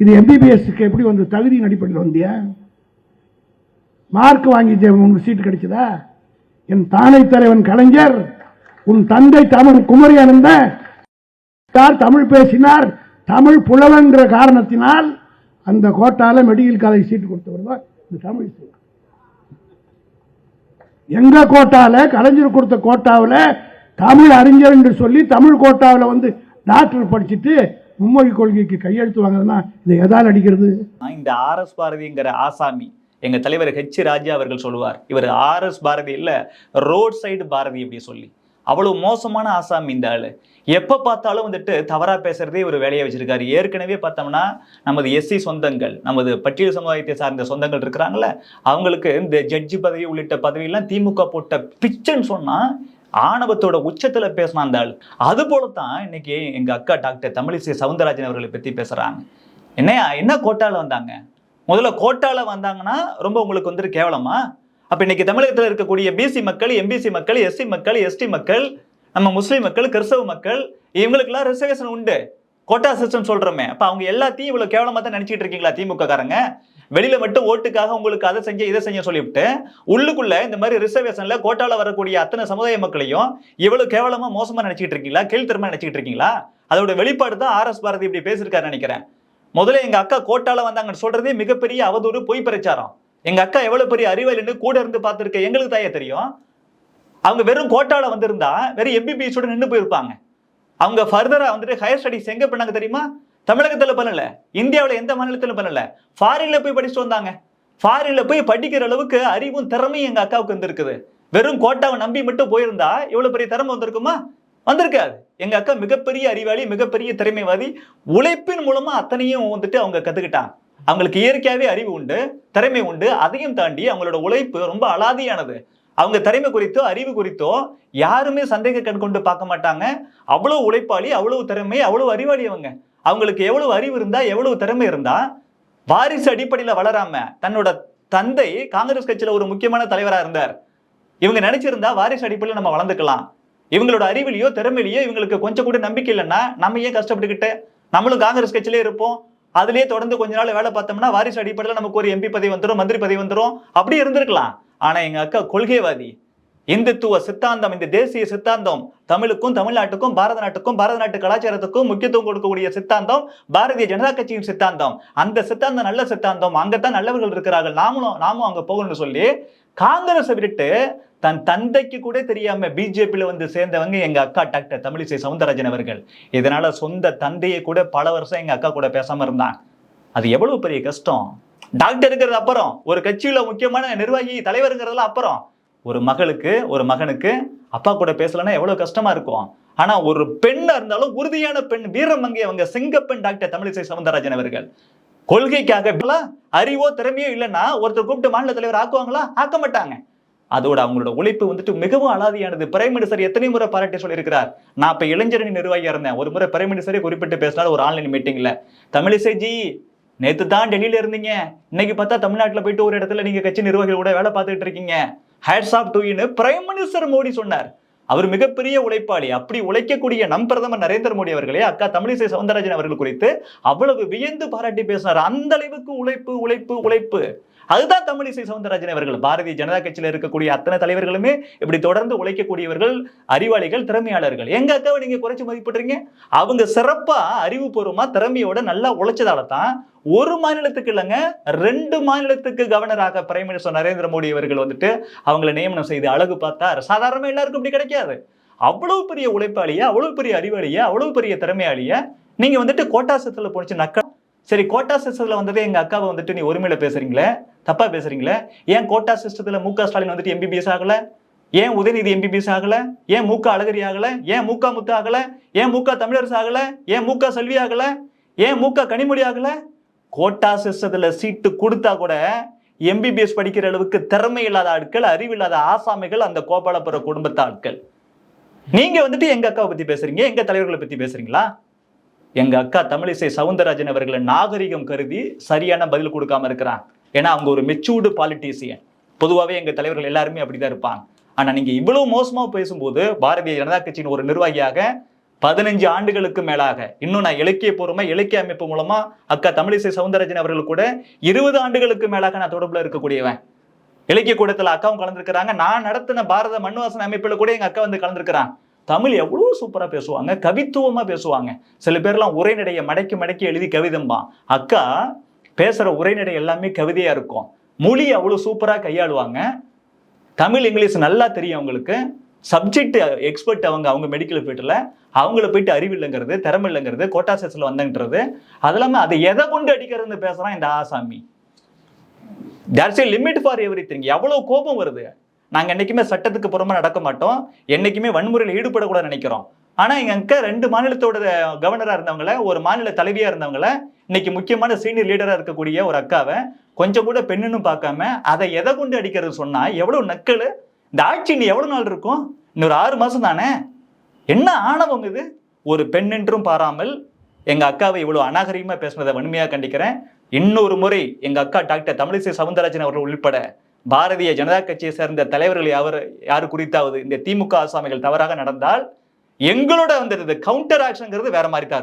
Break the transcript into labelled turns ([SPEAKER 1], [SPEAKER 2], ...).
[SPEAKER 1] இது எம்பிபிஎஸ்க்கு எப்படி வந்து தகுதியின் அடிப்படையில் வந்தியா? மார்க் வாங்கி உனக்கு சீட்டு கிடைச்சதா? என் தானை தலைவன் கலைஞர் உன் தந்தை தமிழ் குமரி அனந்த தமிழ் பேசினார்? தமிழ் புலவன்ற காரணத்தினால் அந்த கோட்டால மெடிக்கல் காலேஜ் சீட்டு கொடுத்தவர் தான் இந்த தமிழ் எங்க கோட்டால? கலைஞர் கொடுத்த கோட்டாவில் தமிழ் அறிஞர் என்று சொல்லி தமிழ் கோட்டாவில் வந்து டாக்டர் படிச்சுட்டு மும்மொழி கொள்கைக்கு கையெழுத்து வாங்குறதுனா இதை எதால் அடிக்கிறது?
[SPEAKER 2] இந்த ஆர் எஸ் பாரதிங்கிற ஆசாமி எங்க தலைவர் ஹெச் ராஜா அவர்கள் சொல்லுவார் இவர் ஆர்எஸ் பாரதி இல்லை ரோட் சைடு பாரதி அப்படி சொல்லி. அவ்வளவு மோசமான ஆசாமி இந்த ஆள். எப்போ பார்த்தாலும் வந்துட்டு தவறாக பேசுறதே ஒரு வேலையை வச்சிருக்காரு. ஏற்கனவே பார்த்தோம்னா நமது எஸ்சி சொந்தங்கள் நமது பட்டியல் சமுதாயத்தை சார்ந்த சொந்தங்கள் இருக்கிறாங்களே அவங்களுக்கு இந்த ஜட்ஜி பதவி உள்ளிட்ட பதவியெல்லாம் திமுக போட்ட பிச்சைன்னு சொன்னா ஆணவத்தோட உச்சத்துல பேசினா அந்த ஆள். அது போலத்தான் இன்னைக்கு எங்க அக்கா டாக்டர் தமிழிசை சவுந்தரராஜன் அவர்களை பத்தி பேசுறாங்க. என்னையா என்ன கோட்டால வந்தாங்க? முதல்ல கோட்டால வந்தாங்கன்னா ரொம்ப உங்களுக்கு வந்துட்டு கேவலமா? அப்ப இன்னைக்கு தமிழகத்தில் இருக்கக்கூடிய பிசி மக்கள் எம்பிசி மக்கள் எஸ்சி மக்கள் எஸ்டி மக்கள் நம்ம முஸ்லீம் மக்கள் கிறிஸ்தவ மக்கள் இவங்களுக்கெல்லாம் ரிசர்வேஷன் உண்டு. கோட்டா சிஸ்டம் சொல்றோமே. அப்ப அவங்க எல்லாத்தையும் இவ்வளவு கேவலமா தான் நினைச்சிட்டு இருக்கீங்களா திமுக காரங்க வெளியில மட்டும் ஓட்டுக்காக உங்களுக்கு அதை செஞ்ச இதை செஞ்ச சொல்லிவிட்டு உள்ளுக்குள்ள இந்த மாதிரி ரிசர்வேஷன்ல கோட்டால வரக்கூடிய அத்தனை சமுதாய மக்களையும் இவ்வளவு கேவலமா மோசமா நினைச்சிட்டு இருக்கீங்களா? கீழ்த்தரமா நினைச்சிட்டு இருக்கீங்களா? அதோட வெளிப்பாடு தான் ஆர் எஸ் பாரதி இப்படி பேசியிருக்காரு நினைக்கிறேன். முதல்ல எங்க அக்கா கோட்டால வந்தாங்கன்னு சொல்றதே மிகப்பெரிய அவதூறு பொய் பிரச்சாரம். எங்க அக்கா எவ்வளவு பெரிய அறிவாளின்னு கூட இருந்து பார்த்துருக்க எங்களுக்கு தாயே தெரியும். அவங்க வெறும் கோட்டால வந்திருந்தா வெறும் எம்பிபிஎஸோட நின்று போயிருப்பாங்க. அவங்க ஃபர்தரா வந்துட்டு ஹையர் ஸ்டடிஸ் எங்க பண்ணாங்க தெரியுமா? தமிழகத்தில் பண்ணல. இந்தியாவில் எந்த மாநிலத்திலும் பண்ணல. ஃபாரின்ல போய் படிச்சுட்டு வந்தாங்க. ஃபாரின்ல போய் படிக்கிற அளவுக்கு அறிவும் திறமையும் எங்க அக்காவுக்கு வந்திருக்குது. வெறும் கோட்டாவை நம்பி மட்டும் போயிருந்தா இவ்வளவு பெரிய திறமை வந்திருக்குமா? வந்திருக்காது. எங்க அக்கா மிகப்பெரிய அறிவாளி மிகப்பெரிய திறமைவாதி. உழைப்பின் மூலமா அத்தனையும் வந்துட்டு அவங்க கத்துக்கிட்டாங்க. அவங்களுக்கு இயற்கையாகவே அறிவு உண்டு திறமை உண்டு. அதையும் தாண்டி அவங்களோட உழைப்பு ரொம்ப அலாதியானது. அவங்க திறமை குறித்தோ அறிவு குறித்தோ யாருமே சந்தேக கண் கொண்டு பார்க்க மாட்டாங்க. அவ்வளோ உழைப்பாளி அவ்வளவு திறமை அவ்வளவு அறிவாளி அவங்க. அவங்களுக்கு எவ்வளவு அறிவு இருந்தா எவ்வளவு திறமை இருந்தா வாரிசு அடிப்படையில் வளராம தன்னோட தந்தை காங்கிரஸ் கட்சியில ஒரு முக்கியமான தலைவராக இருந்தார். இவங்க நினைச்சிருந்தா வாரிசு அடிப்படையில் நம்ம வளர்ந்துக்கலாம். இவங்களோட அறிவிலையோ திறமையிலையோ இவங்களுக்கு கொஞ்சம் கூட நம்பிக்கை இல்லைன்னா நம்ம ஏன் கஷ்டப்பட்டுக்கிட்டு நம்மளும் காங்கிரஸ் கட்சியிலே இருப்போம். அதுலேயே தொடர்ந்து கொஞ்ச நாள் வேலை பார்த்தோம்னா வாரிசு அடிப்படையில் நமக்கு ஒரு எம்பி பதவி வந்துடும் மந்திரி பதவி வந்துடும் அப்படி இருந்திருக்கலாம். ஆனால் எங்கள் அக்கா கொள்கைவாதி இந்துத்துவ சித்தாந்தம் இந்த தேசிய சித்தாந்தம் தமிழுக்கும் தமிழ்நாட்டுக்கும் பாரத நாட்டுக்கும் பாரத நாட்டு கலாச்சாரத்துக்கும் முக்கியத்துவம் கொடுக்கக்கூடிய சித்தாந்தம் பாரதிய ஜனதா கட்சியின் சித்தாந்தம். அந்த சித்தாந்தம் நல்ல சித்தாந்தம். அங்கத்தான் நல்லவர்கள் இருக்கிறார்கள். நாமளும் நாமும் அங்க போகணும்னு சொல்லி காங்கிரஸை விட்டு தன் தந்தைக்கு கூட தெரியாம பிஜேபியில வந்து சேர்ந்தவங்க எங்க அக்கா டாக்டர் தமிழிசை சவுந்தரராஜன் அவர்கள். இதனால சொந்த தந்தையை கூட பல வருஷம் எங்க அக்கா கூட பேசாம இருந்தாங்க அது எவ்வளவு பெரிய கஷ்டம். டாக்டர் இருக்கிறது அப்புறம். ஒரு கட்சியில முக்கியமான நிர்வாகி தலைவருங்கிறதுல அப்புறம். ஒரு மகளுக்கு ஒரு மகனுக்கு அப்பா கூட பேசலன்னா எவ்வளவு கஷ்டமா இருக்கும். ஆனா ஒரு பெண்ணா இருந்தாலும் உறுதியான பெண் வீரமங்கை அவங்க செங்கப்பெண் டாக்டர் தமிழிசை சவுந்தரராஜன் அவர்கள். கொள்கைக்காக இப்பெல்லாம் அறிவோ திறமையோ இல்லைன்னா ஒருத்தர் கூப்பிட்டு மாநில தலைவர் ஆக்குவாங்களா? ஆக்க மாட்டாங்க. அதோட அவங்களோட உழைப்பு வந்துட்டு மிகவும் அலாதியானது. பிரைம் மினிஸ்டர் எத்தனை முறை பாராட்டி சொல்லியிருக்கிறார்? நான் இப்ப இளைஞரணி நிர்வாகியா இருந்தேன். ஒரு முறை பிரைம் மினிஸ்டரே குறிப்பிட்டு பேசினார் ஒரு ஆன்லைன் மீட்டிங்ல தமிழிசை ஜி நேத்து தான் டெல்லியில இருந்தீங்க. இன்னைக்கு பார்த்தா தமிழ்நாட்டில் போயிட்டு ஒரு இடத்துல நீங்க கட்சி நிர்வாகிகள் கூட வேலை பார்த்துட்டு இருக்கீங்க. Hats off to prime minister Modi சொன்னார். அவர் மிகப்பெரிய உழைப்பாளி. அப்படி உழைக்கக்கூடிய நம் பிரதமர் நரேந்திர மோடி அவர்களே அக்கா தமிழிசை சவுந்தரராஜன் அவர்கள் குறித்து அவ்வளவு வியந்து பாராட்டி பேசினார். அந்த அளவுக்கு உழைப்பு உழைப்பு உழைப்பு. அதுதான் தமிழிசை சவுந்தரராஜன் அவர்கள். பாரதிய ஜனதா கட்சியில் இருக்கக்கூடிய அத்தனை தலைவர்களுமே இப்படி தொடர்ந்து உழைக்கக்கூடியவர்கள் அறிவாளிகள் திறமையாளர்கள். எங்க அக்காவை நீங்க குறைச்சி மதிப்பிடுறீங்க? அவங்க சிறப்பா அறிவுபூர்வமா திறமையோட நல்லா உழைச்சதால தான் ஒரு மாநிலத்துக்கு இல்லைங்க ரெண்டு மாநிலத்துக்கு கவர்னராக பிரைம் மினிஸ்டர் நரேந்திர மோடி அவர்கள் வந்துட்டு அவங்களை நியமனம் செய்து அழகு பார்த்தார் சாதாரணமா எல்லாருக்கும் இப்படி கிடைக்காது. அவ்வளவு பெரிய உழைப்பாளியா அவ்வளவு பெரிய அறிவாளியா அவ்வளவு பெரிய திறமையாளியா நீங்க வந்துட்டு கோட்டாசத்துல போனிச்சு நக்க சரி கோட்டா சிஸ்டத்தில் வந்துட்டு எங்கள் அக்காவை வந்துட்டு நீ ஒருமையில பேசுறீங்களே? தப்பா பேசுறீங்களே? ஏன் கோட்டா சிஸ்டத்தில் மு க ஸ்டாலின் வந்துட்டு எம்பிபிஎஸ் ஆகலை? ஏன் உதயநிதி எம்பிபிஎஸ் ஆகல? ஏன் மூக்க அழகிரி ஆகல? ஏன் மூக்கா முத்து ஆகல? ஏன் மூக்கா தமிழரசு ஆகல? ஏன் மூக்கா செல்வி ஆகல? ஏன் மூக்கா கனிமொழி ஆகல? கோட்டா சிஸ்டத்துல சீட்டு கொடுத்தா கூட எம்பிபிஎஸ் படிக்கிற அளவுக்கு திறமை இல்லாத ஆட்கள் அறிவில்லாத ஆசாமிகள் அந்த கோபாலபுர குடும்பத்த ஆட்கள். நீங்க வந்துட்டு எங்க அக்காவை பத்தி பேசுறீங்க? எங்க தலைவர்களை பத்தி பேசுறீங்களா? எங்க அக்கா தமிழிசை சவுந்தரராஜன் அவர்களை நாகரிகம் கருதி சரியான பதில் கொடுக்காம இருக்கிறாங்க. ஏன்னா அவங்க ஒரு மெச்சூர்டு பாலிட்டிசியன் பொதுவாகவே எங்க தலைவர்கள் எல்லாருமே அப்படிதான் இருப்பாங்க. ஆனா நீங்க இவ்வளவு மோசமா பேசும்போது பாரதிய ஜனதா கட்சியின் ஒரு நிர்வாகியாக பதினஞ்சு ஆண்டுகளுக்கு மேலாக இன்னும் நான் இலக்கிய பூர்வமா இலக்கிய அமைப்பு மூலமா அக்கா தமிழிசை சவுந்தரராஜன் அவர்கள் கூட இருபது ஆண்டுகளுக்கு மேலாக நான் தொடர்புல இருக்கக்கூடியவன். இலக்கிய கூடத்துல அக்காவும் கலந்துருக்கிறாங்க. நான் நடத்தின பாரத மண்வாசன அமைப்புல கூட எங்க அக்கா வந்து கலந்துருக்கிறான் தமிழ் எவ்வளோ சூப்பராக பேசுவாங்க கவித்துவமாக பேசுவாங்க. சில பேர்லாம் உரைநடையை மடக்கி மடக்கி எழுதி கவிதம்பான் அக்கா பேசுகிற உரைநடை எல்லாமே கவிதையாக இருக்கும். மொழி அவ்வளோ சூப்பராக கையாளுவாங்க. தமிழ் இங்கிலீஷ் நல்லா தெரியும் அவங்களுக்கு. சப்ஜெக்ட் எக்ஸ்பர்ட் அவங்க அவங்க மெடிக்கல் ஃபீல்டில் அவங்கள போயிட்டு அறிவு இல்லைங்கிறது திறமை இல்லைங்கிறது கோட்டா செஸ்ல வந்தன்றது அது இல்லாமல் அதை எதை கொண்டு அடிக்கிறது பேசுகிறான் இந்த ஆசாமி. There's a limit for everything எவ்வளோ கோபம் வருது. நாங்கள் என்றைக்குமே சட்டத்துக்கு புறமா நடக்க மாட்டோம். என்றைக்குமே வன்முறையில் ஈடுபடக்கூட நினைக்கிறோம். ஆனால் எங்கள் அக்கா ரெண்டு மாநிலத்தோட கவர்னராக இருந்தவங்கள ஒரு மாநில தலைவியாக இருந்தவங்கள இன்னைக்கு முக்கியமான சீனியர் லீடராக இருக்கக்கூடிய ஒரு அக்காவை கொஞ்சம் கூட பெண்ணுன்னு பார்க்காம அதை எதை கொண்டு அடிக்கிறது சொன்னால் எவ்வளோ நக்கல்? இந்த ஆட்சி இன்னும் எவ்வளோ நாள் இருக்கும்? இன்னொரு ஆறு மாதம் தானே? என்ன ஆணவம் இது? ஒரு பெண் என்றும் பாராமல் எங்கள் அக்காவை இவ்வளோ அநாகரிகமாக பேசுனதை வன்மையாக கண்டிக்கிறேன். இன்னொரு முறை எங்கள் அக்கா டாக்டர் தமிழிசை சவுந்தரராஜன் அவர்கள் உள்பட பாரதிய ஜனதா கட்சியை சேர்ந்த தலைவர்கள் யாவர் யார் குறித்தாவது? இந்த திமுக ஆசாமிகள் தவறாக நடந்தால் எங்களோட வந்தது கவுண்டர் ஆக்ஷன்ங்கிறது வேற மாதிரி தான்